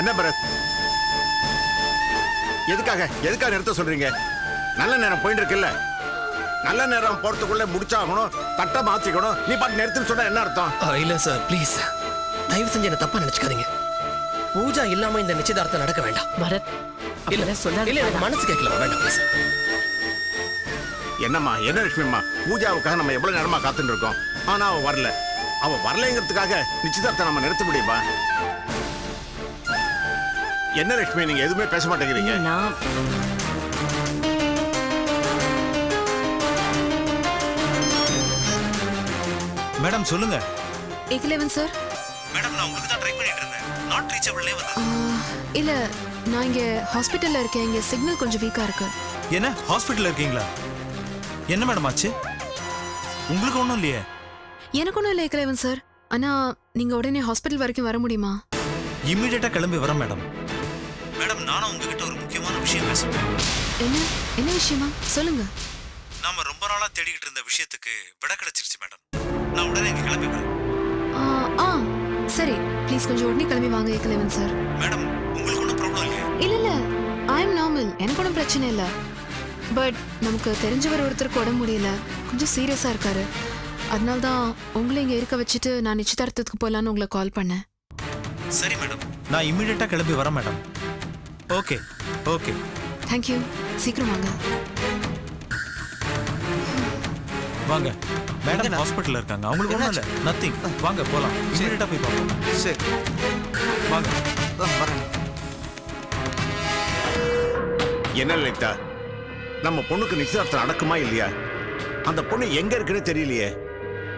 என்ன பரத்? எதுக்காக? எதுக்காக நிறுத்த சொல்றீங்க? நல்ல நேரம் போயிட்டு இருக்குல்ல நல்ல நேரம் போறதுக்குள்ள முடிச்சாகணும் தட்டை மாத்திக்கணும். நீ பாட்டு நிறுத்துன்னு சொன்னா என்ன அர்த்தம்? இல்ல சார் ப்ளீஸ். தயவு செஞ்சு என்ன தப்பா நினைச்சுக்காதீங்க. பூஜா இல்லாம இந்த நிச்சயதார்த்தம் நடக்க வேண்டாம். பரத் இல்ல சொல்லாத இல்ல எனக்கு மனசு கேட்கல வேண்டாம் ப்ளீஸ். என்னம்மா என்ன லட்சுமிம்மா? பூஜாவுக்காக நம்ம எவ்வளவு நேரமா காத்துட்டு இருக்கோம் ஆனா அவ வரல. அவ வரலைங்கிறதுக்காக நிச்சயதார்த்தம் நம்ம நிறுத்த முடியுமா? என்ன லட்சுமி நீங்க எதுவுமே பேச மாட்டேங்கிறீங்க? நான் மேடம் சொல்லுங்க. எக்லெவன் சார் மேடம் நான் உங்களுக்கு தான் ட்ரை பண்ணிட்டு இருந்தேன். நாட் ரீச்சபிள்லே வந்து. இல்ல நான் இங்க ஹாஸ்பிட்டல்ல இருக்கேன். இங்க சிக்னல் கொஞ்சம் வீக்கா இருக்கு. என்ன? ஹாஸ்பிட்டல்ல இருக்கீங்களா? என்ன மேடம் ஆச்சு? உங்களுக்கு ஒன்றும் இல்லையே? எனக்கு ஒன்றும் இல்லை எக்லெவன் சார் ஆனா நீங்க உடனே ஹாஸ்பிட்டல் வரைக்கும் வர முடியுமா? இம்மிடியட்டா கிளம்பி வரேன் மேடம். மேடம் நானும் உங்ககிட்ட ஒரு முக்கியமான விஷயம் பேசணும் என்ன? என்ன விஷயமா? சொல்லுங்க. நாம ரொம்ப நாளா தேடிக்கிட்டு இருந்த விஷயத்துக்கு விட கிடைச்சிருச்சு மேடம். நான் உடனே இங்க கிளம்பி வரேன். ஆ, ஆ. சரி ப்ளீஸ் கொஞ்சம் உடனே கிளம்பி வாங்க எக்லெவன் சார் மேடம் உங்களுக்கு ஒன்றும் ப்ராப்ளம் இல்லையா? இல்ல இல்ல. ஐ எம் நார்மல் எனக்கு ஒன்றும் பிரச்சனை இல்லை. பட் நமக்கு தெரிஞ்சவர் ஒருத்தருக்கு உடம்பு முடியல. கொஞ்சம் சீரியஸா இருக்காரு. அதனால தான் உங்களை இங்க இருக்க வச்சுட்டு நான் நிச்சயதார்த்தத்துக்கு போகலான்னு உங்களை கால் பண்ணேன். சரி மேடம். நான் இம்மிடியட்டா கிளம்பி வரேன் மேடம். Okay okay. தேங்க்யூ சீக்கிரம் வாங்க. வாங்க. மேடம் ஹாஸ்பிட்டல்ல இருக்காங்க. அவங்களுக்கு ஒன்றும் இல்லை. நத்திங் வாங்க போலாம். இம்மிடியட்டா போய் பார்ப்போம். சரி. வாங்க. வரேன். என்ன லலிதா? நம்ம பொண்ணுக்கு நிச்சயதார்த்தம் நடக்குமா இல்லையா? அந்த பொண்ணு எங்க இருக்குன்னு தெரியலையே.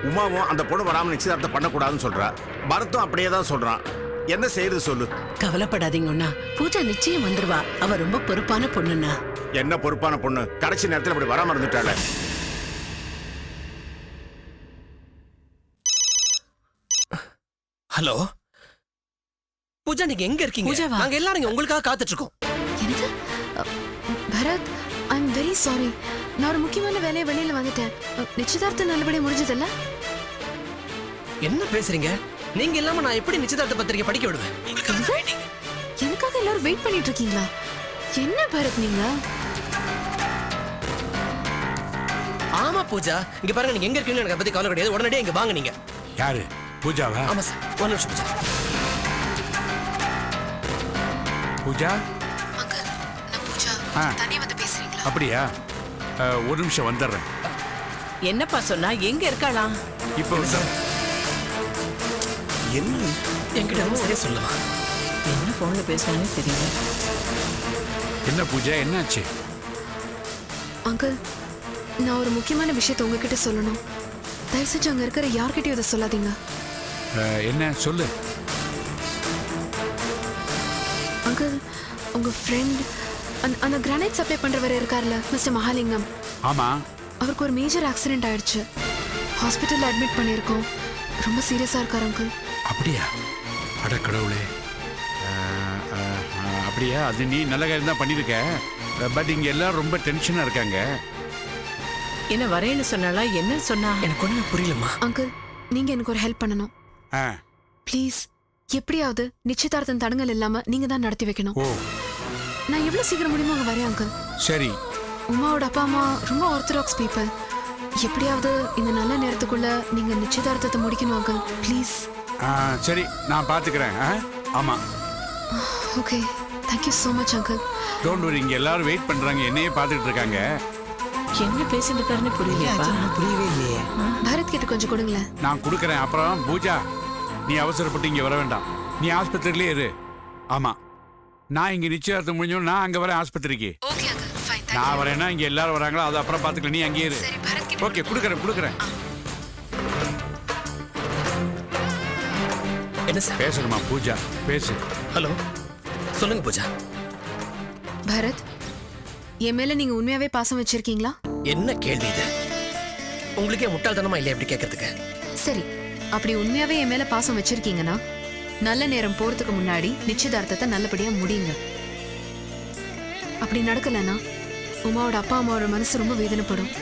உமாவும் அந்த பொண்ணு வராம நிச்சயதார்த்தம் பண்ணக்கூடாதுன்னு சொல்றா. பரத்தும் அப்படியே தான் சொல்றான். என்ன செய்யறது சொல்லு? கவலைப்படாதீங்க அண்ணா. பூஜா நிச்சயம் வந்துருவா. அவ ரொம்ப பொறுப்பான பொண்ணுண்ணா. என்ன பொறுப்பான பொண்ணு? கடைசி நேரத்தில் இப்படி வராம இருந்துட்டாளே. ஹலோ? பூஜா நீங்க எங்க இருக்கீங்க? பூஜாவா? நாங்க எல்லாரும் இங்க உங்களுக்காக காத்துட்டு இருக்கோம் அ, Bharath I am very sorry நான் ஒரு முக்கியமான வேலையை வெளியில வந்துட்டேன் அ, நிச்சயதார்த்தம் நல்லபடியா முடிஞ்சதில்ல? என்ன பேசுறீங்க? நீங்க இல்லாம நான் எப்படி நிச்சயதார்த்த பத்திரிக்கை படிக்க விடுவேன்? தான். எனக்காக எல்லாரும் வெயிட் பண்ணிட்டு இருக்கீங்களா? என்ன பரத் நீங்க? ஆமா பூஜா. இங்க பாருங்க நீங்க எங்க இருக்கீங்கன்னு எனக்கு பத்தி கவலை கிடையாது. உடனடியே இங்க வாங்க நீங்க. யாரு? பூஜாவா? ஆமா சார் ஒரு நிமிஷம் பூஜா. பூஜா? பூஜா ஆ. தனியா வந்து பேசுறீங்களா? அப்படியா? ஒரு நிமிஷம் வந்துடுறேன். என்னப்பா சொன்னா எங்க இருக்காளாம்? இப்போ என்ன? என்கிட்ட சரியா சொல்லுமா என்ன போன்ல பேசுறானே தெரியல. என்ன பூஜா என்னாச்சு? அங்கிள் நான் ஒரு முக்கியமான விஷயத்தை உங்ககிட்ட சொல்லணும். தயவு செஞ்சு அங்க இருக்கிற யார்கிட்டயும் இதை சொல்லாதீங்க. என்ன? சொல்லு. அங்கிள் உங்க ஃப்ரெண்ட் அந்த கிரானைட் சப்ளை பண்றவர் இருக்கார்ல மிஸ்டர் மகாலிங்கம். ஆமா. அவருக்கு ஒரு மேஜர் ஆக்சிடென்ட் ஆயிடுச்சு. ஹாஸ்பிட்டல்ல அட்மிட் பண்ணியிருக்கோம். ரொம்ப சீரியஸா இருக்காரு அங்கிள் அப்படியா? அட கடவுளே. அப்படியா? அது நீ நல்ல காரியம் தான் பண்ணியிருக்க. பட் இங்க எல்லாரும் ரொம்ப டென்ஷனா இருக்காங்க. என்ன வரேன்னு சொன்னாளா? என்ன சொன்னா? எனக்கு ஒண்ணுமே புரியலம்மா. அங்கிள் நீங்க எனக்கு ஒரு ஹெல்ப் பண்ணணும். ஆ, ப்ளீஸ் எப்படியாவது நிச்சயதார்த்தம் தடங்கல் இல்லாம நீங்க தான் நடத்தி வைக்கணும். ஓ. நான் எவ்வளவு சீக்கிரம் முடியுமோ அங்க வரேன் அங்கிள். சரி. உமாவோட அப்பா அம்மா ரொம்ப ஆர்த்தடாக்ஸ் பீப்பிள் எப்படியாவது இந்த நல்ல நேரத்துக்குள்ள நீங்க நிச்சயதார்த்தத்தை முடிக்கணும் அங்கிள். ப்ளீஸ். சரி நான் பாத்துக்கிறேன் ஆ? ஆமா. Okay thank you so much uncle don't worry இங்க எல்லாரும் வெயிட் பண்றாங்க. என்னையே பார்த்துட்டு இருக்காங்க. என்ன பேசிட்டு இருக்காருன்னு புரியலையாப்பா புரியவே இல்லையே. பரத் கிட்ட கொஞ்சம் கொடுங்களேன். நான் கொடுக்குறேன். அப்புறம் பூஜா நீ அவசரப்பட்டு இங்க வர வேண்டாம். நீ ஆஸ்பத்திரியிலே இரு. ஆமா. நான் இங்க நிச்சயதார்த்தம் முடிஞ்சோம் நான் அங்க வரேன் ஆஸ்பத்திரிக்கு. நான் வரேன்னா இங்க எல்லாரும் வராங்களோ? அது அப்புறம் பாத்துக்கலாம் நீ அங்கேயே இரு. ஓகே கொடுக்குறேன் கொடுக்குறேன். என்ன சார். பேசணுமா பூஜா? பேசு. ஹலோ. சொல்லுங்க பூஜா. பரத் என் மேல நீங்க உண்மையாவே பாசம் வச்சிருக்கீங்களா? என்ன கேள்வி இது? உங்களுக்கே முட்டாள்தனமா இல்லையா இப்படி கேட்கறதுக்கு சரி அப்படி உண்மையாவே என் மேல பாசம் வச்சிருக்கீங்கன்னா நல்ல நேரம் போறதுக்கு முன்னாடி நிச்சயதார்த்தத்தை நல்லபடியா முடியுங்க அப்படி நடக்கலன்னா உமாவோட அப்பா அம்மாவோட மனசு ரொம்ப வேதனைப்படும்.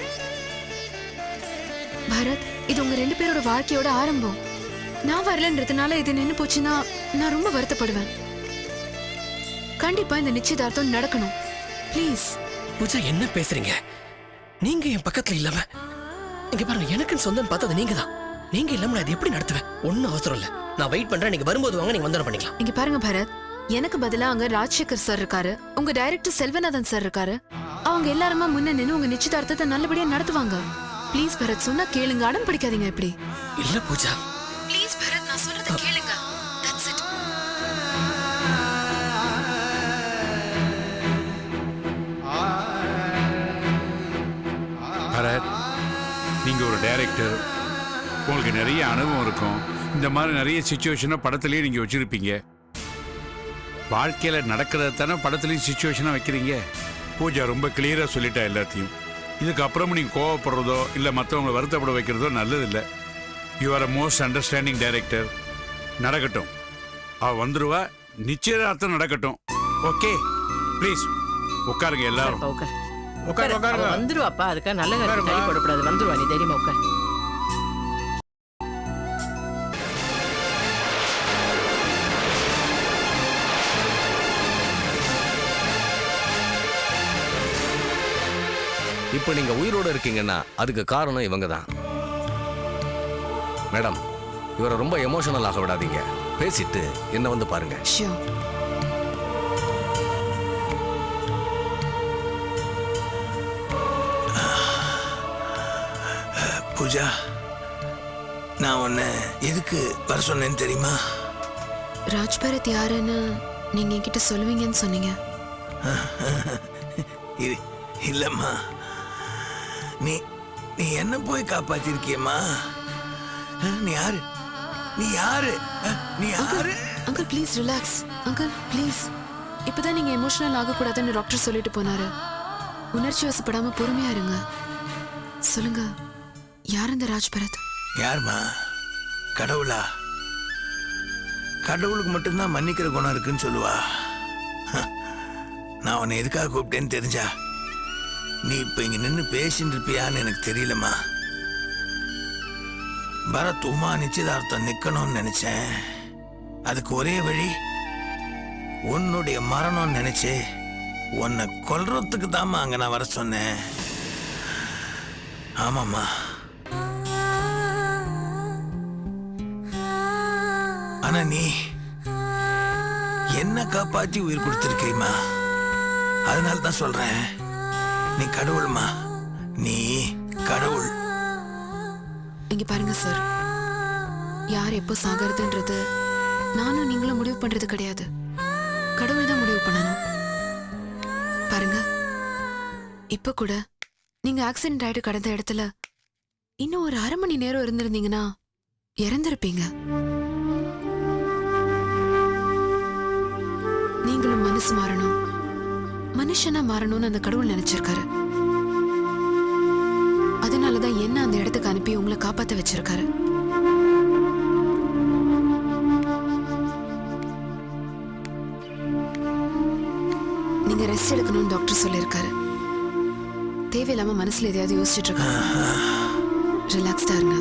பரத் இது உங்க ரெண்டு பேரோட வாழ்க்கையோட ஆரம்பம். நான் வரலன்றதுனால இது நின்னு போச்சுன்னா நான் ரொம்ப வருத்தப்படுவேன். கண்டிப்பா இந்த நிச்சயதார்த்தம் நடக்கணும். ப்ளீஸ் பூஜா என்ன பேசுறீங்க? நீங்க என் பக்கத்துல இல்லாம இங்க பாருங்க எனக்குன்னு சொந்தம் பார்த்தது நீங்க தான் நீங்க இல்லாம நான் இதை எப்படி நடத்துவேன்? ஒன்னும் அவசரம் இல்ல. நான் வெயிட் பண்றேன் நீங்க வரும்போது வாங்க நீங்க வந்தனம் பண்ணிக்கலாம். இங்க பாருங்க பரத் எனக்கு பதிலா அங்க ராஜசேகர் சார் இருக்காரு. உங்க டைரக்டர் செல்வநாதன் சார் இருக்காரு. அவங்க எல்லாருமா முன்ன நின்னு உங்க நிச்சயதார்த்தத்தை நல்லபடியா நடத்துவாங்க. ப்ளீஸ் பரத் சொன்னா கேளுங்க அடம் பிடிக்காதீங்க இப்படி. இல்ல பூஜா கேளுங்க. தட்ஸ் இட் பரத் நீங்கள் ஒரு டைரக்டர் உங்களுக்கு நிறைய அனுபவம் இருக்கும். இந்த மாதிரி நிறைய சுச்சுவேஷனை படத்துலேயே நீங்கள் வச்சுருப்பீங்க. வாழ்க்கையில் நடக்கிறத தானே படத்துலேயும் சுச்சுவேஷனாக வைக்கிறீங்க. பூஜா ரொம்ப கிளியராக சொல்லிட்டா எல்லாத்தையும். இதுக்கப்புறமும் நீங்கள் கோவப்படுறதோ இல்லை மற்றவங்களை வருத்தப்பட வைக்கிறதோ நல்லதில்லை. You are a most understanding director நடக்கட்டும். அவ வந்துருவா நிச்சயதார்த்தம் நடக்கட்டும். ஓகே. ப்ளீஸ் உட்காருங்க எல்லாரும். உட்கார். உட்காரு அவ உட்காருங்க வந்துருவாப்பா அதுக்காக நல்ல காரியம். தள்ளி போடக்கூடாது வந்துருவா நீ தைரியமா உட்கார். இப்போ நீங்க உயிரோட இருக்கீங்கன்னா அதுக்கு காரணம் இவங்க தான் மேடம் இவரை ரொம்ப எமோஷனல் ஆக விடாதீங்க. பேசிட்டு என்ன வந்து பாருங்க. பூஜா நான் உன்னை எதுக்கு வர சொன்னேன்னு தெரியுமா? ராஜ் பரத் யாருன்னு நீங்க என்கிட்ட சொல்லுவீங்கன்னு சொன்னீங்க. இ- இல்லம்மா. நீ நீ என்ன போய் காப்பாத்திருக்கியம்மா? நீ யாரு? நீ யாரு? நீ யாரு? Uncle please relax uncle please இப்பதான் நீங்க எமோஷனல் ஆகக்கூடாதுன்னு டாக்டர் சொல்லிட்டு போனாரு. உணர்ச்சி வசப்படாம பொறுமையா இருங்க. சொல்லுங்க யார் இந்த ராஜ் பரத் யாரும்மா கடவுளா? கடவுளுக்கு மட்டும்தான் மன்னிக்கிற குணம் இருக்குன்னு சொல்லுவா. நான் உன்னை எதுக்காக கூப்பிட்டேன்னு தெரிஞ்சா நீ இப்ப இங்க நின்று பேசிட்டு இருப்பியான்னு எனக்கு தெரியலம்மா. பரத் உமா நிச்சயதார்த்தம் நிக்கணும்னு நினைச்சேன். அதுக்கு ஒரே வழி உன்னுடைய மரணம்னு நினைச்சு உன்னை கொல்றதுக்கு தாம்மா அங்க நான் வர சொன்னேன். ஆமாம்மா. ஆனா நீ என்ன காப்பாத்தி உயிர் கொடுத்திருக்கீமா அதனால தான் சொல்றேன். நீ கடவுள்மா. நீ கடவுள். இங்க பாருங்க சார் யார் எப்போ சாகிறதுன்றது நானும் நீங்களும் முடிவு பண்றது கிடையாது. கடவுள் தான் முடிவு பண்ணணும். பாருங்க இப்ப கூட நீங்க ஆக்சிடென்ட் ஆயிட்டு கடந்த இடத்துல இன்னும் ஒரு அரை மணி நேரம் இருந்திருந்தீங்கன்னா இறந்திருப்பீங்க. நீங்களும் மனசு மாறணும். மனுஷனா மாறணும்னு அந்த கடவுள் நினைச்சிருக்காரு. அதனாலதான் என்ன அந்த இடத்துக்கு அனுப்பி உங்களை காப்பாத்த வச்சிருக்காரு? நீங்க ரெஸ்ட் எடுக்கணும்னு டாக்டர் சொல்லியிருக்காரு. தேவையில்லாம மனசுல எதையாவது யோசிச்சுட்டு இருக்காங்க ரிலாக்ஸ்டா இருங்க.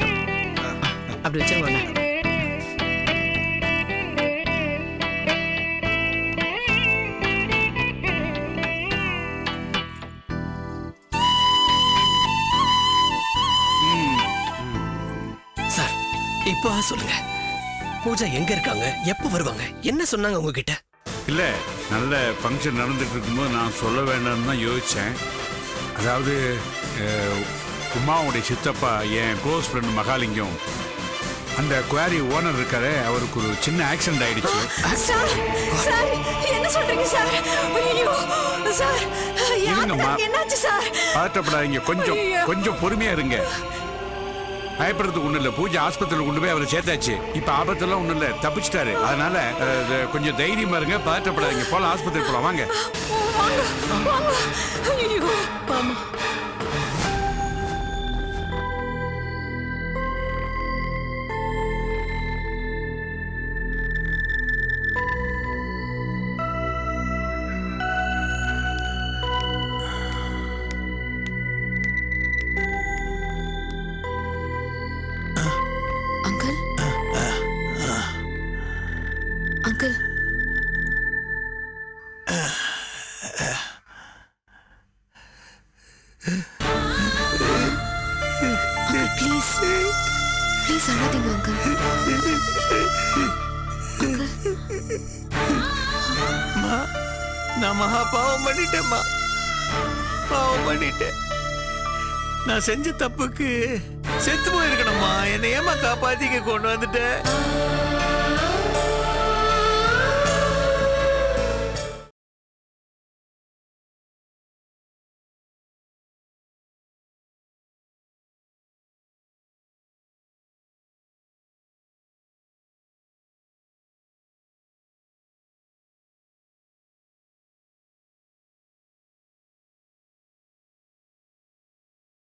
சந்தோஷம் அப்படி வச்சிருங்க சார் இப்போ சொல்லுங்க. பூஜா எங்க இருக்காங்க? எப்போ வருவாங்க? என்ன சொன்னாங்க உங்ககிட்ட? இல்லை நல்ல ஃபங்க்ஷன் நடந்துட்டு இருக்கும்போது நான் சொல்ல வேண்டாம்னு தான் யோசித்தேன் அதாவது உமாவுடைய சித்தப்பா என் க்ளோஸ் ஃப்ரெண்ட் மகாலிங்கம். அந்த குவாரி ஓனர் இருக்காரே அவருக்கு ஒரு சின்ன ஆக்சிடென்ட் ஆயிடுச்சு. சார் சார் என்ன சொல்றீங்க சார் ஐயோ சார் இருங்கம்மா. என்னாச்சு சார் பதட்டப்படாதீங்க கொஞ்சம். கொஞ்சம் பொறுமையா இருங்க. பயப்படுறதுக்கு ஒண்ணும் இல்ல. பூஜை ஆஸ்பத்திரியில் கொண்டு போய் அவரை சேர்த்தாச்சு. இப்ப ஆபத்தெல்லாம் ஒண்ணும் இல்ல. தப்பிச்சிட்டாரு. அதனால கொஞ்சம் தைரியமா இருங்க. பதட்டப்படாதீங்க. போலாம் ஆஸ்பத்திரி போலாம். வாங்க. ப்ளீஸ் ப்ளீஸ் அழாதீங்க அங்கிள் நான் மகா பாவம் பண்ணிட்டேம்மா பாவம் பண்ணிட்டேன். நான் செஞ்ச தப்புக்கு செத்து போயிருக்கணும்மா. என்னை ஏமா காப்பாத்திக்க கொண்டு வந்துட்டேன்